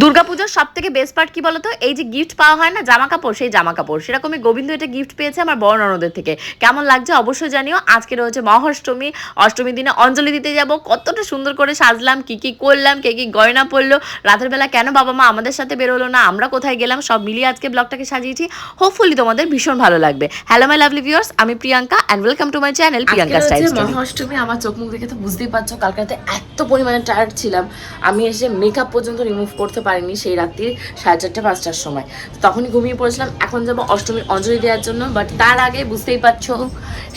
দুর্গাপুজোর সব থেকে বেস্ট পার্ট কি বলতো? এই যে গিফট পাওয়া হয় না জামা কাপড় সেই জামা কাপড় সেরকমই গোবিন্দ এটা গিফট পেয়েছে আমার বড় ননদের থেকে। কেমন লাগছে অবশ্যই জানিও। আজকে রয়েছে মহাষ্টমী অষ্টমীর দিনে অঞ্জলি দিতে যাব। কতটা সুন্দর করে সাজলাম কি কি করলাম কে কি গয়না পড়ল রাতের বেলা কেন বাবা মা আমাদের সাথে বেরোলো না আমরা কোথায় গেলাম সব মিলিয়ে আজকে ব্লগটাকে সাজিয়েছি। হোপফুলি তোমাদের ভীষণ ভালো লাগবে। হ্যালো মাই লাভলি ভিউয়ার্স আমি Priyanka and welcome to my channel Priyanka style Mahashtami আমার চোখ মুখ দেখে তো বুঝতেই পারছ কালকে এত পরিমাণে টায়ার্ড ছিলাম। আমি এসে মেকআপ পর্যন্ত রিমুভ করতে পারিনি সেই রাত্রি সাড়ে চারটে, পাঁচটার সময়। তখনই ঘুমিয়ে পড়েছিলাম। এখন যাব অষ্টমীর অঞ্জলি দেওয়ার জন্য বাট তার আগে বুঝতেই পারছ,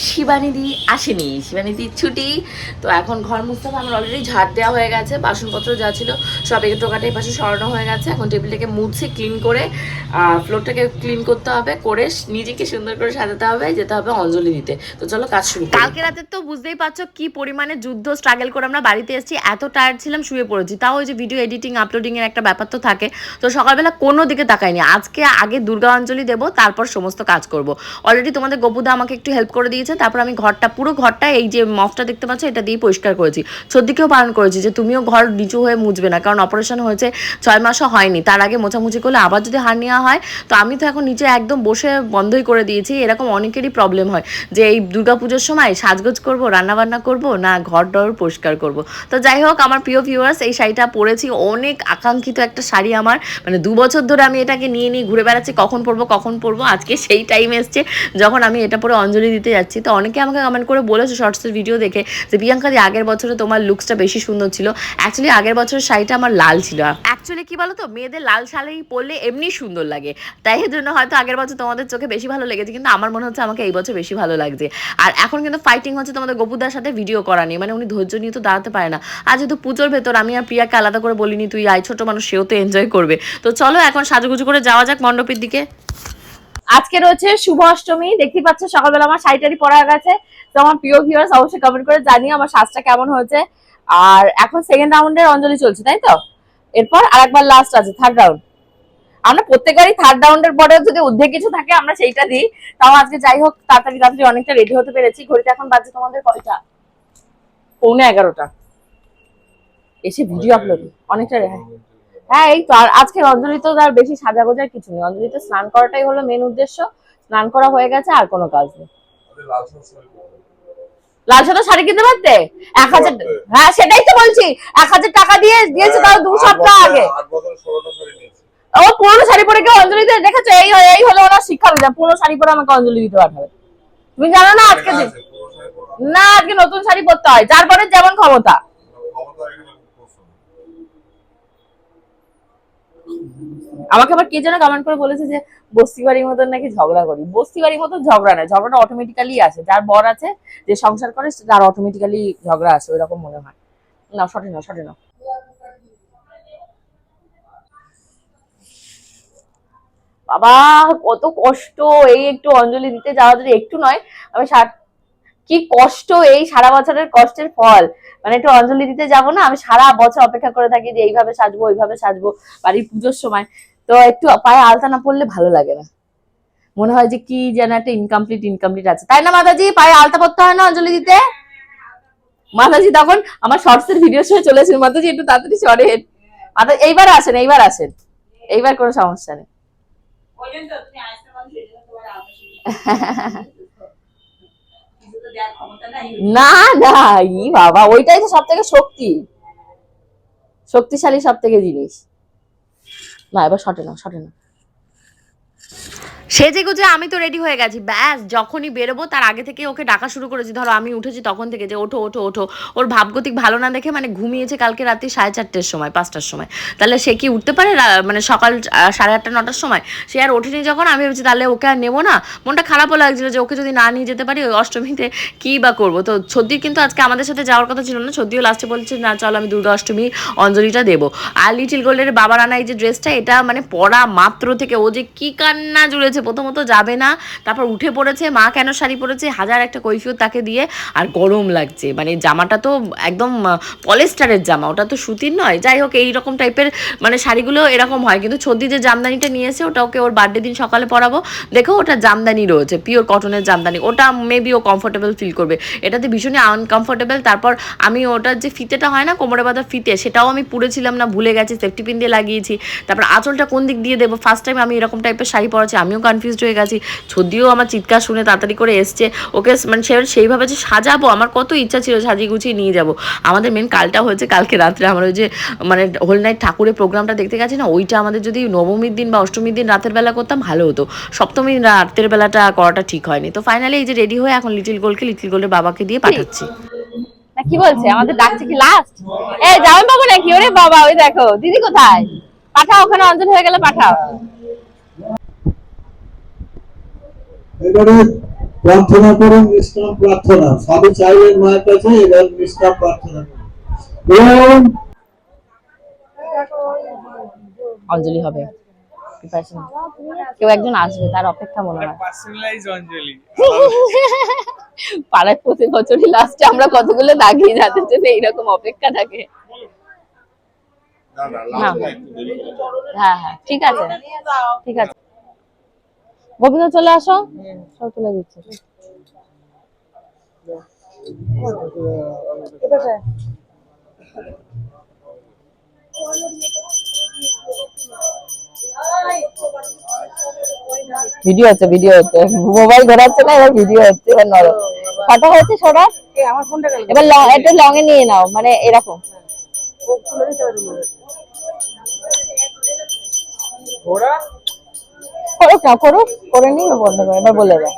শিবানিদি আসেনি। শিবানিদির ছুটি। তো এখন ঘর মুছতে হবে, আমার অলরেডি ঝাড় দেওয়া হয়ে গেছে, বাসনপত্র যা ছিল সব একটু টোকাটা পাশে সরানো হয়ে গেছে। এখন টেবিলটাকে মুছে ক্লিন করে ফ্লোরটাকে ক্লিন করতে হবে, করে নিজেকে সুন্দর করে সাজাতে হবে, যেতে হবে অঞ্জলি দিতে। তো চলো কাজ শুরু কালকে রাতে তো বুঝতেই পারছ কি পরিমাণে যুদ্ধ স্ট্রাগল করে আমরা বাড়িতে এসেছি। এত টায়ার্ড ছিলাম, শুয়ে পড়েছি। তাও ওই যে ভিডিও এডিটিং আপলোডিং এর একটা তো থাকে। তো সকালবেলা কোনো দিকে তাকাইনি। আজকে আগে দুর্গা অঞ্জলি দেবো, তারপর সমস্ত কাজ করব। অলরেডি তোমাদের গপুদা আমাকে একটু হেল্প করে দিয়েছে। তারপর আমি ঘরটা, পুরো ঘরটা এই যে মফটা দেখতে পাচ্ছ, এটা দিয়ে পরিষ্কার করেছি। সর্দিকেও পালন করেছি যে তুমিও ঘর নিচু হয়ে মুছবে না, কারণ অপারেশন হয়েছে ছয় মাসও হয়নি। তার আগে মোছামুছি করলে আবার যদি হার নেওয়া হয়, তো আমি তো এখন নিচে একদম বসে বন্ধই করে দিয়েছি। এরকম অনেকেরই প্রবলেম হয় যে এই দুর্গাপুজোর সময় সাজগোজ করব, রান্নাবান্না করব, না ঘর ডর পরিষ্কার করব। তো যাই হোক, আমার প্রিয় ভিউয়ার্স এই শাড়িটা পরেছি। অনেক আকাঙ্ক্ষিত একটা শাড়ি আমার। মানে দু বছর ধরে আমি এটাকে নিয়ে নিয়ে ঘুরে বেড়াচ্ছি, কখন পরবো কখন পরবো, আজকে সেই টাইম এসছে যখন আমি এটা পরে অঞ্জলি দিতে যাচ্ছি। তো অনেকে আমাকে কমেন্ট করে বলেছে শর্টসের ভিডিও দেখে যে, প্রিয়াঙ্কা দি, আগের বছরে তোমার লুকসটা বেশি সুন্দর ছিল। অ্যাকচুয়ালি আগের বছরের শাড়িটা আমার লাল ছিল। অ্যাকচুয়ালি কি বলো তো মেয়েদের লাল শাড়ি পরলে এমনি সুন্দর লাগে। তাই এর জন্য হয়তো আগের বছর তোমাদের চোখে বেশি ভালো লেগেছে, কিন্তু আমার মনে হচ্ছে আমাকে এই বছর বেশি ভালো লাগছে। আর এখন কিন্তু ফাইটিং হচ্ছে তোমাদের গপুদার সাথে ভিডিও করা নেই মানে উনি ধৈর্য নিয়ে তো দাঁড়াতে পারে না। আর যেহেতু পুজোর ভেতর আমি আর প্রিয়াকে আলাদা করে বলিনি, তুই আয়, ছোট মানুষ সেও তো এনজয় করবে। তো চলো এখন সাজুগুজু করে যাওয়া যাক মণ্ডপের দিকে। আজকে রয়েছে শুভ অষ্টমী দেখতে পাচ্ছ সকালবেলা আমার শাড়িটারি পরা গেছে। তো আমার প্রিয় ভিউয়ার্স অবশ্যই কমেন্ট করে জানিয়ে আমার সাজটা কেমন হয়েছে। আর এখন সেকেন্ড রাউন্ডের অঞ্জলি চলছে, তাই তো? এরপর আরেকবার লাস্ট আছে থার্ড রাউন্ড আমরা প্রত্যেকবারই থার্ড রাউন্ডের পরেও যদি ঊর্ধ্বে কিছু থাকে, আমরা সেইটা দিই। তাও আজকে যাই হোক, তাড়াতাড়ি তাড়াতাড়ি অনেকটা রেডি হতে পেরেছি। ঘড়িতে এখন বাজে তোমাদের কয়টা? পৌনে এগারোটা। এসে ভিডিও আপলোড অনেকটা রেহাই। হ্যাঁ এই তো আর আজকে অঞ্জলি তো আর বেশি সাজা গোজার কিছু নেই। অঞ্জলিতে স্নান করাটাই হলো মেন উদ্দেশ্য। স্নান করা হয়ে গেছে আর কোনো কাজ নেই। লাল সাদা শাড়ি কিনতে পারতে? এক হাজার হ্যাঁ সেটাই তো বলছি। এক হাজার টাকা দিয়ে দিয়েছে তাও দু সপ্তাহ আগে। ও পুরনো শাড়ি পরে কেউ অঞ্জলি দিতে দেখেছ? এই এই হলো ওনার শিক্ষা বিধান পুরনো শাড়ি পরে আমাকে অঞ্জলি দিতে পাঠাবে। তুমি জানো না আজকে। না আজকে নতুন শাড়ি পরতে হয়। যার পরে যেমন ক্ষমতা এখানে প্রশ্ন নেই। আমাকে আবার কে যেন কমেন্ট করে বলেছে যে বস্তি বাড়ির মতন নাকি ঝগড়া করি। বস্তি বাড়ির মতন ঝগড়া নয়, ঝগড়াটা অটোমেটিক্যালি আসে। যার বর আছে, যে সংসার করে, তার অটোমেটিক্যালি ঝগড়া আসে, ওইরকম মনে হয়। না সঠিক না সঠিক না বাবা, কত কষ্ট, এই একটু অঞ্জলি দিতে যাওয়া যদি একটু নয়, আমি সার কি কষ্ট এই সারা বছরের কষ্টের ফল? মানে একটু অঞ্জলি দিতে যাব না? আমি সারা বছর অপেক্ষা করে থাকি যে এইভাবে সাজবো ওইভাবে সাজবো বাড়ির পুজোর সময়। তো একটু পায়ে আলতা না পড়লে ভালো লাগে না। মনে হয় যে কি যেন একটা ইনকমপ্লিট ইনকমপ্লিট আছে। তাই না মাতাজি? পায়ে আলতা পড়তে হয় না অঞ্জলি দিতে? মাতাজি তখন আমার শর্টস এর ভিডিও সময় চলে আসেন মাতাজি একটু তাড়াতাড়ি চড়েন মাতা এইবার আসেন এইবার আসেন। এইবার কোনো সমস্যা নেই। না না ই বাবা, ওইটাই তো সব থেকে শক্তি। শক্তিশালী সব থেকে জিনিস। না, এবার শটে না শটে না সেজে গুজে আমি তো রেডি হয়ে গেছি। ব্যাস, যখনই বেরোবো, তার আগে থেকে ওকে ডাকা শুরু করেছি। ধরো, আমি উঠেছি তখন থেকে যে, ওঠো ওঠো ওঠো। ওর ভাবগতিক ভালো না দেখে মানে ঘুমিয়েছে কালকে রাত্রি সাড়ে চারটের সময়, পাঁচটার সময়। তাহলে সে কি উঠতে পারে? মানে সকাল সাড়ে আটটা, নটার সময়? সে আর ওঠেনি যখন, আমি ভেবেছি, তাহলে ওকে আর নেব না? মনটা খারাপও লাগছিল যে, ওকে যদি না নিয়ে যেতে পারি, ওই অষ্টমীতে কী বা করব? তো সর্দির কিন্তু আজকে আমাদের সাথে যাওয়ার কথা ছিল না। সর্দিও লাস্টে বলছে, না, চলো, আমি দুর্গা অষ্টমী অঞ্জলিটা দেবো। আর লিটিল গোল্ডের বাবার আনা এই যে ড্রেসটা এটা মানে পরা মাত্র থেকে ও যে কী কান্না জুড়েছে। বলেছে প্রথমত যাবে না, তারপর উঠে পড়েছে, মা কেন শাড়ি পরেছে, হাজার একটা কৈফিয়ত তাকে দিয়ে, আর গরম লাগছে। মানে জামাটা তো একদম পলেস্টারের জামা, ওটা তো সুতির নয়। যাই হোক এই রকম টাইপের মানে শাড়িগুলো এরকম হয়। কিন্তু ছদ্দি যে জামদানিটা নিয়ে এসে ওটা ওকে ওর বার্থডে দিন সকালে পরাবো। দেখো, ওটা জামদানি রয়েছে পিওর কটনের জামদানি। ওটা মেবি ও কমফোর্টেবল ফিল করবে। এটাতে ভীষণই আনকমফোর্টেবল তারপর আমি ওটার যে ফিতেটা হয় না, কোমরে বাঁধা ফিতে, সেটাও আমি পুড়েছিলাম না, ভুলে গেছি সেফটি পিন দিয়ে লাগিয়েছি। তারপর আঁচলটা কোন দিক দিয়ে দেবো? ফার্স্ট টাইম আমি এরকম টাইপের শাড়ি পরেছি আমিও কনফিউজড হয়ে গেছি। যদিও আমার চিৎকার শুনে তাড়াতাড়ি করে এসছে, ওকে মানে সে সেইভাবে যে সাজাবো, আমার কত ইচ্ছা ছিল সাজিয়ে গুছিয়ে নিয়ে যাব। আমাদের মেন কালটা হয়েছে কালকে রাত্রে আমরা ওই যে মানে হোল নাইট ঠাকুরের প্রোগ্রামটা দেখতে গেছি না, ওইটা আমাদের যদি নবমীর দিন বা অষ্টমীর দিন রাতের বেলা করতাম ভালো হতো। সপ্তমীর রাতের বেলাটা করাটা ঠিক হয়নি। তো ফাইনালি এই যে রেডি হয়ে এখন লিটিল গোলকে লিটিল গোলের বাবাকে দিয়ে পাঠাচ্ছি। কি বলছে? আমাদের ডাকছে কি লাস্ট এই জামাই বাবু নাকি? ওরে বাবা, ওই দেখো, দিদি কোথায়? পাঠাও, ওখানে অঞ্জন হয়ে গেলে পাঠাও। এবারে প্রার্থনা করুন নিষ্কাম প্রার্থনা। সবই চাইলেন মায়ের কাছে এবার নিষ্কাম প্রার্থনা করুন। ওম অঞ্জলি হবে। কেউ একজন আসবে তার অপেক্ষা মনে হয়। পার্সোনালাইজ অঞ্জলি। পাড়ায় প্রতি বছরই লাস্টে আমরা কতগুলো দাগিয়ে যাতে জন্য এইরকম অপেক্ষা থাকে। হ্যাঁ হ্যাঁ ঠিক আছে। ঠিক আছে। গোবিন্দ চলে আসো। সব তুলে দিচ্ছে। ভিডিও হচ্ছে ভিডিও হচ্ছে। মোবাইল ঘোরাচ্ছে না এবার ভিডিও হচ্ছে এবার নরো কটা হয়েছে সোনা এবার ল- এটা লং এ নিয়ে নাও মানে এরকম। করুক, না করুক, করে নিই বন্ধ করে, এবার বলে দেয়।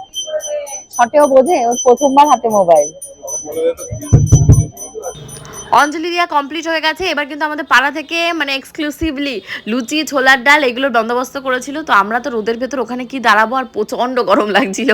হাতেও বোঝে, ওর প্রথমবার হাতে মোবাইল। অঞ্জলি দিয়া কমপ্লিট হয়ে গেছে। এবার কিন্তু আমাদের পাড়া থেকে মানে এক্সক্লুসিভলি লুচি, ছোলার ডাল এগুলোর বন্দোবস্ত করেছিল। তো আমরা তো রোদের ভেতর ওখানে কি দাঁড়াবো? আর প্রচণ্ড গরম লাগছিল।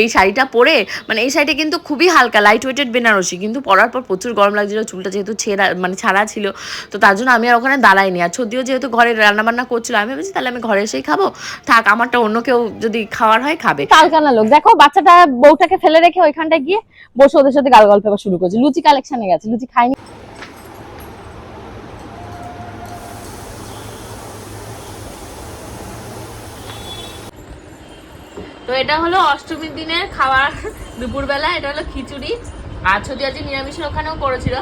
এই শাড়িটা পরে মানে এই শাড়িটা কিন্তু খুবই হালকা লাইট ওয়েটেড বেনারসি। কিন্তু পরার পর প্রচুর গরম লাগছিল, চুলটা যেহেতু ছেঁড়া মানে ছাড়া ছিল। তো তার জন্য আমি আর ওখানে দাঁড়াইনি। আর সত্যিও যেহেতু ঘরে রান্নাবান্না করছিল, আমি ভেবেছি তাহলে আমি ঘরে এসেই খাব। থাক, আমারটা অন্য কেউ যদি খাওয়ার হয়, খাবে। কালকানা লোক। দেখো, বাচ্চাটা বউটাকে ফেলে রেখে ওইখানটায় গিয়ে বসে ওদের সাথে গাল গল্প শুরু করছে। লুচি কালেকশনে গেছে। লুচি খাইনি এটা হলো অষ্টমীর দিনের খাবার দুপুরবেলা এটা হলো খিচুড়ি। আর ছদি আজকে নিরামিষের ওখানেও করেছিল।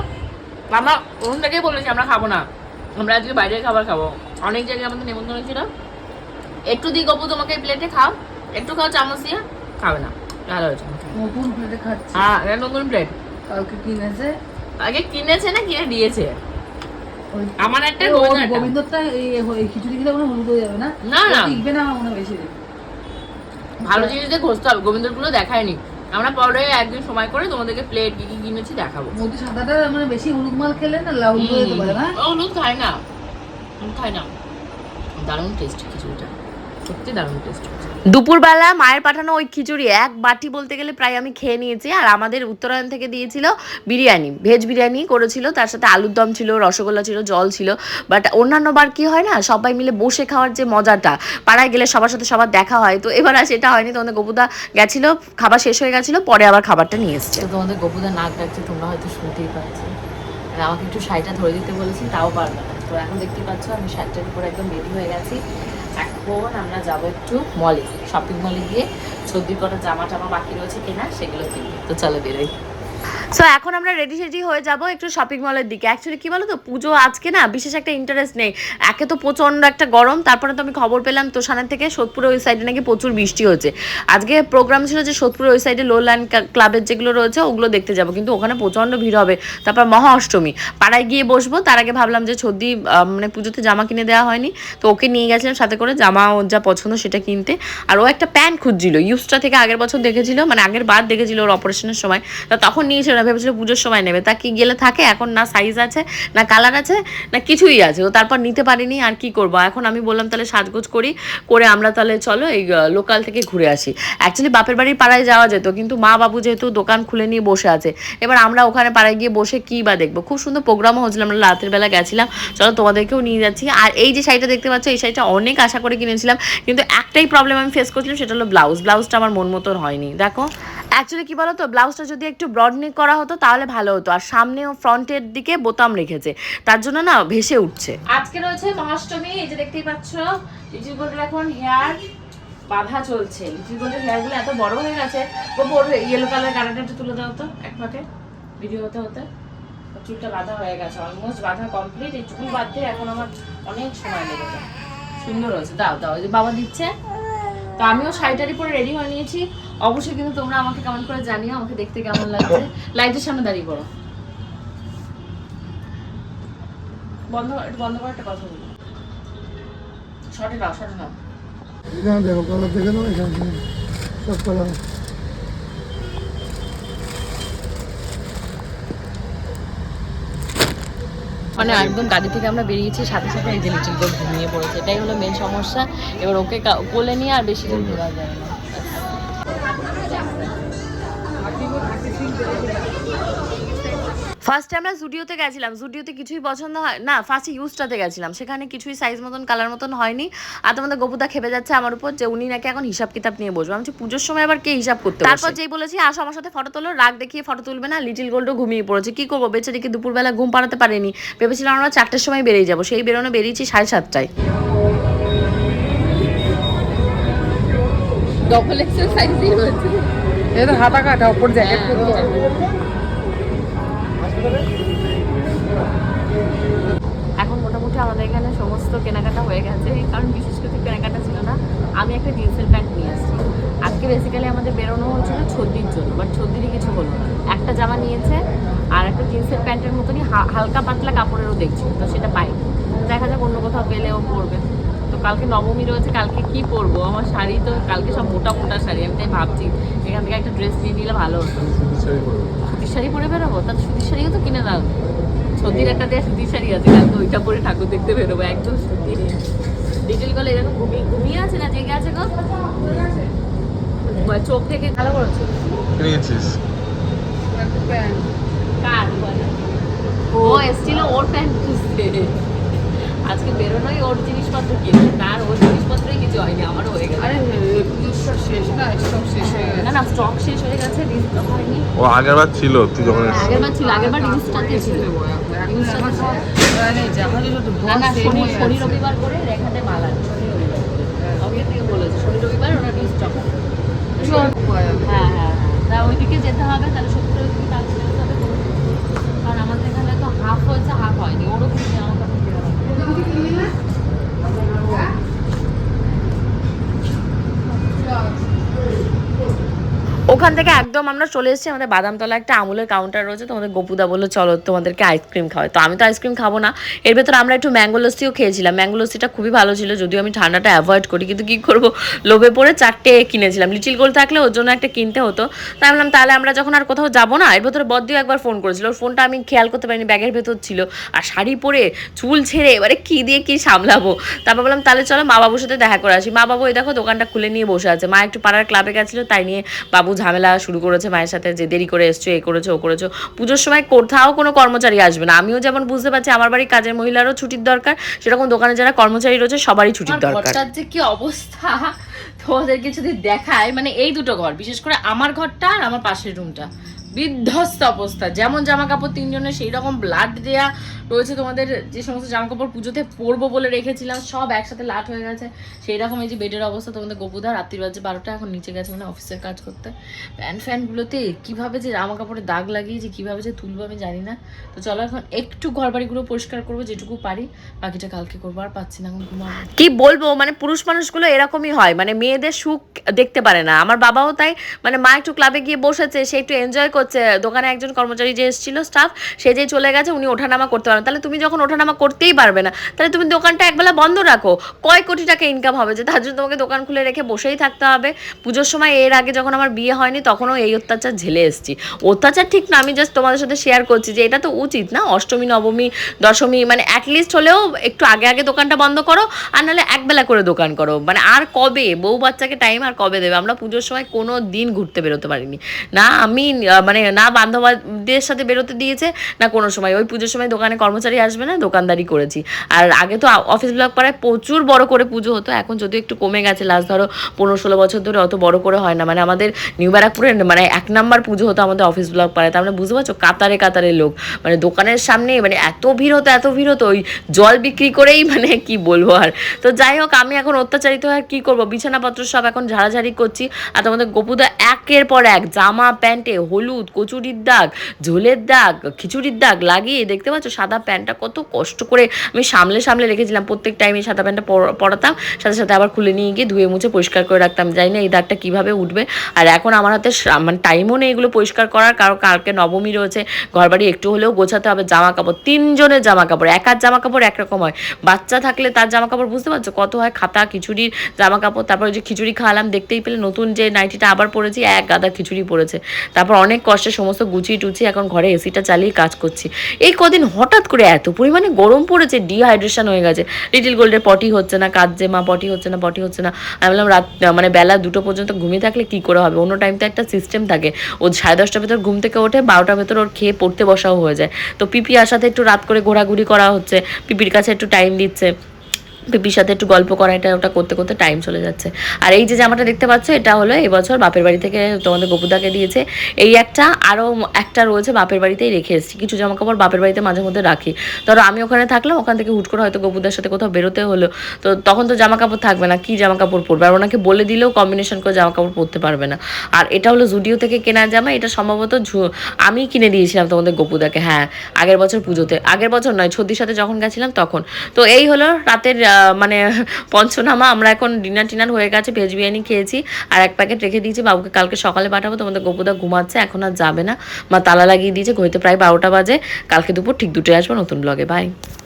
আমরা ওখান থেকেই বলেছি আমরা খাব না। আমরা আজকে বাইরের খাবার খাব। অনেক জায়গায় আমাদের নেমন্তন্ন ছিল। একটু দিই গপু তোমাকে প্লেটে খাও। একটু খাও চামচ দিয়ে খাবে না। ভালো হয়েছে নতুন প্লেটে খাচ্ছি। হ্যাঁ এটা নতুন প্লেট কালকে কিনেছে। আগে কিনেছে না কিনে দিয়েছে? আমার একটা ওর গোবিন্দ গোবিন্দরটা এই খিচুড়ি খেলে মনে হয় হলুদ হয়ে যাবে না? না, না। টিকবে না আমার মনে হয় বেশি। ভালো জিনিস দিয়ে ঘষতে হবে গোবিন্দরগুলো দেখায়নি। আমরা পরে একদিন সময় করে তোমাদেরকে প্লেট কি কি কিনেছি দেখাবো। মোদি সাদাটা মানে বেশি হলুদ মাল খেলে না লাউ হলুদ খায় না? হলুদ খায় না দারুণ টেস্ট খিচুড়িটা। সত্যি দারুণ টেস্ট দুপুরবেলা মায়ের পাঠানো ওই খিচুড়ি এক বাটি বলতে গেলে প্রায় আমি খেয়ে নিয়েছি আর আমাদের উত্তরায়ণ থেকে দিয়েছিল বিরিয়ানি ভেজ বিরিয়ানি করেছিল তার সাথে আলুর দম ছিল রসগোল্লা ছিল জল ছিল বাট অন্যান্য বার কি হয় না সবাই মিলে বসে খাওয়ার যে মজাটা পাড়ায় গেলে সবার সাথে সবার দেখা হয় তো এবার আর সেটা হয়নি তোমাদের গোপুদা গেছিল খাবার শেষ হয়ে গেছিল পরে আবার খাবারটা নিয়ে এসছে। তোমাদের গোপুদা নাক ডাকছে তোমরা হয়তো শুনতেই পাচ্ছ। আর আমাকে একটু শাড়িটা ধরে দিতে বলেছি তাও পারবে না। তো এখন দেখতে পাচ্ছ আমি শাড়িটার উপর একদম রেডি হয়ে গেছি। এখন আমরা যাব একটু মলে শপিং মলে গিয়ে সর্দি কটা জামা টামা বাকি রয়েছে কেনা সেগুলো কিনবো। তো চলো বেরোই। সো এখন আমরা রেডি সেডি হয়ে যাব একটু শপিং মলের দিকে। অ্যাকচুয়ালি কি বলো তো পুজো আজকে না বিশেষ একটা ইন্টারেস্ট নেই। একে তো প্রচণ্ড একটা গরম তারপরে তো আমি খবর পেলাম তোষানের থেকে সোদপুরের ওই সাইডে নাকি প্রচুর বৃষ্টি হচ্ছে আজকে প্রোগ্রাম ছিল যে সোদপুরের ওই সাইডে লো ল্যান্ড ক্লাবের যেগুলো রয়েছে ওগুলো দেখতে যাব। কিন্তু ওখানে প্রচণ্ড ভিড় হবে। তারপর মহা অষ্টমী। পাড়ায় গিয়ে বসবো। তার আগে ভাবলাম যে আহ, মানে পুজোতে জামা কিনে দেওয়া হয়নি। তো ওকে নিয়ে গেছিলাম সাথে করে জামা ওর যা পছন্দ সেটা কিনতে। আর ও একটা প্যান্ট খুঁজছিল। ইউজটা থেকে আগের বছর দেখেছিল মানে আগের বার দেখেছিল ওর অপারেশনের সময়। তা তখন নিয়েছিলাম ভেবেছিল পুজোর সময় নেবে। তা কি গেলে থাকে? এখন না সাইজ আছে, না কালার আছে, না কিছুই আছে। ও তারপর নিতে পারিনি, আর কি করব? এখন আমি বললাম, তাহলে সাজগোজ করি, করে আমরা তাহলে চলো এই লোকাল থেকে ঘুরে আসি। অ্যাকচুয়ালি বাপের বাড়ির পাড়ায় যাওয়া যেত, কিন্তু মা বাবু যেহেতু দোকান খুলে নিয়ে বসে আছে, এবার আমরা ওখানে পাড়ায় গিয়ে বসে কি বা দেখব? খুব সুন্দর প্রোগ্রামও হচ্ছিল আমরা রাতের বেলা গেছিলাম। চলো তোমাদেরকেও নিয়ে যাচ্ছি। আর এই যে শাড়িটা দেখতে পাচ্ছ, এই শাড়িটা অনেক আশা করে কিনেছিলাম, কিন্তু একটাই প্রবলেম আমি ফেস করছিলাম, সেটা হলো ব্লাউজ। ব্লাউজটা আমার মন মতন হয়নি। দেখো। অ্যাকচুয়ালি কি তো ব্লাউজটা যদি একটু ব্রড নেক করা হতো, তাহলে ভালো হতো। আর সামনেও ফ্রন্টের দিকে বোতাম রেখেছে। তার জন্য না ভেসে উঠছে। আজকে রয়েছে মহাষ্টমী, এই যে দেখতেই পাচ্ছ লিচু গোল্ডের এখন হেয়ার বাধা চলছে। লিচু গোল্ডের হেয়ারগুলো এত বড় হয়ে গেছে ও বড় ইয়েলো কালার কালারটা একটু তুলে দাও তো, এক ফাঁকে ভিডিও হতে হতে। চুলটা বাঁধা হয়ে গেছে অলমোস্ট বাঁধা কমপ্লিট এই চুল বাঁধতে এখন আমার অনেক সময় লেগেছে সুন্দর হয়েছে। দাও দাও যে বাবা দিচ্ছে। তো আমিও শাড়িটারি পরে রেডি হয়ে নিয়েছি। অবশ্যই কিন্তু তোমরা আমাকে কমেন্ট করে জানিও, আমাকে দেখতে কেমন লাগছে। লাইটের সামনে দাঁড়িয়ে পড়ো। বন্ধ বন্ধ করে, একটা কথা বলি। শর্টে দাও শর্টে দাও। দেখো কলার দেখে নাও, এখানে থেকে। সব কালার মানে একদম গাড়ি থেকে আমরা বেরিয়েছি, সাথে সাথে এই যে লিটিল গোল ঘুমিয়ে পড়েছে, এটাই হলো মেন সমস্যা। এবার ওকে কোলে নিয়ে আর বেশি দিন ঘোরা যায় না। ফার্স্টে আমরা জুডিওতে গেছিলাম। জুডিওতে কিছুই পছন্দ হয় না ফার্স্টে ইউজটাতে গেছিলাম। সেখানে কিছুই সাইজ মতন কালার মতন হয়নি। আর তোমাদের গোপুদা খেপে যাচ্ছে আমার উপর যে উনি নাকি এখন হিসাব কিতাব নিয়ে বসবে। আমি পুজোর সময় আবার কে হিসাব করতে তারপর যেই বলেছি আসো আমার সাথে ফটো তোলো রাগ দেখিয়ে ফটো তুলবে না লিটিল গোল্ডও ঘুমিয়ে পড়েছে। কি করব? বেচারিকে দুপুরবেলা ঘুম পাড়াতে পারেনি। ভেবেছিলাম আমরা চারটের সময় বেরিয়ে যাব। সেই বেরোনো বেরিয়েছি সাড়ে সাতটায়। ডবল এক্সেল সাইজই হয়েছে এটা হাতা কাটা ওপর জ্যাকেট পরতে হবে। এখন মোটামুটি আমাদের এখানে সমস্ত কেনাকাটা হয়ে গেছে কারণ বিশেষ কিছু কেনাকাটা ছিল না। আমি একটা জিন্সের প্যান্ট নিয়ে আসছি। আজকে বেসিক্যালি আমাদের বেরোনো হয়েছিল ছদ্দির জন্য বাট ছদ্দিরই কিছু হলো না। একটা জামা নিয়েছে আর একটা জিন্সের প্যান্টের মতনই হালকা পাতলা কাপড়েরও দেখছি, তো সেটা পাই দেখা যাক অন্য কোথাও পেলেও পরবে। তো কালকে নবমী রয়েছে, কালকে কি পরবো? আমার শাড়ি তো কালকে সব মোটা মোটা শাড়ি, আমি তাই ভাবছি এখান থেকে একটা ড্রেস নিয়ে নিলে ভালো হতো। শাড়ি পরে বেরোবো? তার সুতির শাড়িও তো কিনে দাও। সত্যির একটা দেয়া সুতির শাড়ি আছে কালকে ওইটা পরে ঠাকুর দেখতে বেরোবো একদম সুতি ডিটেল গলে এরকম ঘুমিয়ে ঘুমিয়ে আছে না জেগে আছে গো? চোখ থেকে ভালো করেছ কার? ও এসছিল ওর প্যান্ট খুঁজতে। আজকে বেরোনোই ওর জিনিসপত্র কিনে তার ওর জিনিসপত্রই কিছু হয়নি আমারও হয়ে গেছে আরে পুজোর শেষ না স্টক শেষ হয়ে না গেছে না স্টক শেষ হয়ে গেছে হয়নি ও আগেরবার ছিল তুই যখন এসেছিস। ছিল আগের বার ছিল এখন এখন সব মানে জাহাজে যত না না বস শনি হয়ে। রবিবার করে রেখাতে মালা রবিবার আগে থেকে বলেছে শনি রবিবার ওরা রিস্টক সব উপায় আছে। হ্যাঁ হ্যাঁ হ্যাঁ তা ওইদিকে যেতে হবে তাহলে সত্যি ওইদিকে কাজ করতে হবে কারণ আমাদের এখানে তো হাফ হয়েছে হাফ হয়নি ওরও কিছু জামা কাপড় কেনা হবে। ওখান থেকে একদম আমরা চলে এসেছি, আমাদের বাদামতলা একটা আমুলের কাউন্টার রয়েছে, তোমাদের গোপুদা বলল, চলো তোমাদেরকে আইসক্রিম খাওয়াই। তো আমি তো আইসক্রিম খাব না। এর ভেতর আমরা একটু ম্যাঙ্গো লস্যিও খেয়েছিলাম। ম্যাঙ্গো লস্যিটা খুবই ভালো ছিল, যদিও আমি ঠান্ডাটা অ্যাভয়েড করি, কিন্তু কি করব? লোভে পড়ে চারটে কিনেছিলাম। লিটিল গোল থাকলে ওর জন্য একটা কিনতে হতো। তাই বললাম তাহলে আমরা যখন আর কোথাও যাব না, এর ভেতরে বদ্দিও একবার ফোন করেছিল। ওর ফোনটা আমি খেয়াল করতে পারিনি, ব্যাগের ভেতর ছিল। আর শাড়ি পরে চুল ছেড়ে এবারে কি দিয়ে কি সামলাবো? তারপর বললাম তাহলে চলো মা বাবুর সাথে দেখা করে আসি। মা বাবু, এই দেখো, দোকানটা খুলে নিয়ে বসে আছে। মা একটু পাড়ার ক্লাবে গেছিল, তাই নিয়ে বাবু ঝামেলা শুরু করেছে মায়ের সাথে যে দেরি করে এসছো এ করেছ ও করেছ। পুজোর সময় কোথাও কোনো কর্মচারী আসবে না। আমিও যেমন বুঝতে পারছি আমার বাড়ির কাজের মহিলারও ছুটির দরকার। সেরকম দোকানে যারা কর্মচারী রয়েছে সবারই ছুটির দরকার। যে কি অবস্থা তোমাদেরকে যদি দেখায় মানে এই দুটো ঘর বিশেষ করে আমার ঘরটা আর আমার পাশের রুমটা বিধ্বস্ত অবস্থা। যেমন জামা কাপড় তিনজনের সেই রকম ব্লাড দেয়া রয়েছে তোমাদের, যে সমস্ত জামা কাপড় পুজোতে পরবো বলে রেখেছিলাম, সব একসাথে লাট হয়ে গেছে। সেই রকম এই যে বেডের অবস্থা তোমাদের গোপুদা, রাত্রির বাজে বারোটা, এখন নিচে গেছে মানে অফিসের কাজ করতে। প্যান ফ্যানগুলোতে কীভাবে যে জামা কাপড়ে দাগ লাগিয়েছে কীভাবে যে তুলবো আমি জানি না। তো চলো এখন একটু ঘর বাড়িগুলো পরিষ্কার করব যেটুকু পারি, বাকিটা কালকে করব, আর পাচ্ছি না এখন কি বলব মানে পুরুষ মানুষগুলো এরকমই হয় মানে মেয়েদের সুখ দেখতে পারে না। আমার বাবাও তাই মানে মা একটু ক্লাবে গিয়ে বসেছে, সে একটু এনজয় করছে। হচ্ছে দোকানে একজন কর্মচারী যে এসেছিল স্টাফ সে যে চলে গেছে উনি ওঠানামা করতে পারবেন তাহলে তুমি যখন ওঠানামা করতেই পারবে না তাহলে তুমি দোকানটা একবেলা বন্ধ রাখো। কয় কোটি টাকা ইনকাম হবে? যে তার জন্য তোমাকে দোকান খুলে রেখে বসেই থাকতে হবে। পুজোর সময় এর আগে যখন আমার বিয়ে হয়নি তখনও এই অত্যাচার ঝেলে এসেছি। অত্যাচার ঠিক না আমি জাস্ট তোমাদের সাথে শেয়ার করছি যে এটা তো উচিত না অষ্টমী নবমী দশমী মানে অ্যাটলিস্ট হলেও একটু আগে আগে দোকানটা বন্ধ করো আর নাহলে একবেলা করে দোকান করো। মানে আর কবে? বউ বাচ্চাকে টাইম আর কবে দেবে? আমরা পুজোর সময় কোনো দিন ঘুরতে বেরোতে পারিনি। না আমি আহ, মানে না বান্ধবদের সাথে বেরোতে দিয়েছে, না কোনো সময়। ওই পুজোর সময় দোকানে কর্মচারী আসবে না, দোকানদারি করেছি। আর আগে তো অফিস ব্লক পাড়ায় প্রচুর বড় করে পুজো হতো, এখন যদিও একটু কমে গেছে লাস্ট ধরো পনেরো ষোলো বছর ধরে অত বড় করে হয় না। মানে আমাদের নিউ ব্যারাকপুরে মানে এক নাম্বার পুজো হতো আমাদের অফিস ব্লক পাড়ায়। তার মানে বুঝতে পারছ, কাতারে কাতারে লোক। মানে দোকানের সামনে মানে এত ভিড় হতো, এত ভিড় হতো, ওই জল বিক্রি করেই মানে কি বলব আর। তো যাই হোক, আমি এখন অত্যাচারিত হয়ে কি করব? বিছানাপত্র সব এখন ঝাড়াঝাড়ি করছি। আর তোমাদের গোপুদা একের পর এক জামা, প্যান্টে হলুদ কচুরির দাগ, ঝোলের দাগ, খিচুড়ির দাগ লাগিয়ে দেখতে পাচ্ছ সাদা প্যান্টটা কত কষ্ট করে আমি সামলে সামলে রেখেছিলাম। প্রত্যেক টাইমে সাদা প্যান্টটা পর- পরাতাম, সাথে সাথে আবার খুলে নিয়ে গিয়ে ধুয়ে মুছে পরিষ্কার করে রাখতাম। জানি না এই দাগটা কীভাবে উঠবে। আর এখন আমার হাতে মানে টাইমও নেই এগুলো পরিষ্কার করার। কারণ কালকে নবমী রয়েছে, ঘরবাড়ি একটু হলেও গোছাতে হবে। জামা কাপড় তিনজনের জামা কাপড় একার জামা কাপড় একরকম হয়। বাচ্চা থাকলে তার জামা কাপড় বুঝতে পারছ? কত হয় খাতা, খিচুড়ির জামা কাপড় তারপরে যে খিচুড়ি খাওয়ালাম, দেখতেই পেলে নতুন যে নাইটিটা আবার পরেছি, এক গাদা খিচুড়ি পড়েছে তারপর অনেক কষ্টে সমস্ত গুছিয়ে টুচিয়ে এখন ঘরে এসিটা চালিয়ে কাজ করছি। এই কদিন হঠাৎ করে এত পরিমাণে গরম পড়েছে ডিহাইড্রেশন হয়ে গেছে। লিটিল গোল্ডের পটি হচ্ছে না যে মা পটি হচ্ছে না পটি হচ্ছে না। আমি বললাম, রাত মানে বেলা দুটো পর্যন্ত ঘুমিয়ে থাকলে কি করে হবে? অন্য টাইম তো একটা সিস্টেম থাকে। ও সাড়ে দশটার ভেতর ঘুম থেকে ওঠে, বারোটার ভেতর ওর খেয়ে পড়তে বসাও হয়ে যায়। তো পিপি আসাতে একটু রাত করে ঘোরাঘুরি করা হচ্ছে, পিপির কাছে একটু টাইম দিচ্ছে। পিপির সাথে একটু গল্প করা, এটা ওটা করতে করতে টাইম চলে যাচ্ছে। আর এই যে জামাটা দেখতে পাচ্ছ, এটা হলো এবছর বাপের বাড়ি থেকে তোমাদের গোপুদাকে দিয়েছে। এই একটা আরও একটা রয়েছে বাপের বাড়িতেই রেখে এসেছি। কিছু জামা কাপড় বাপের বাড়িতে মাঝে মধ্যে রাখি। ধরো আমি ওখানে থাকলাম, ওখান থেকে হুট করে হয়তো গোপুদার সাথে কোথাও বেরোতে হলো। তো তখন তো জামা কাপড় থাকবে না, কি জামা কাপড় পরবে? আর ওনাকে বলে দিলেও কম্বিনেশন করে জামা কাপড় পরতে পারবে না। আর এটা হলো জুডিও থেকে কেনা জামা, এটা সম্ভবত আমি কিনে দিয়েছিলাম তোমাদের গোপুদাকে হ্যাঁ আগের বছর পুজোতে। আগের বছর নয় ছদ্দির সাথে যখন গেছিলাম তখন। তো এই হলো রাতের মানে পঞ্চনামা, আমরা এখন ডিনার টিনার হয়ে গেছে ভেজ বিরিয়ানি খেয়েছি, আর এক প্যাকেট রেখে দিয়েছি, বাবুকে কালকে সকালে পাঠাবো, তোমাদের গোপুদা ঘুমাচ্ছে, এখন আর যাবে না। মা তালা লাগিয়ে দিয়েছে ঘুরতে প্রায় বারোটা বাজে, কালকে দুপুর ঠিক দুটোই আসব নতুন ব্লগে বাই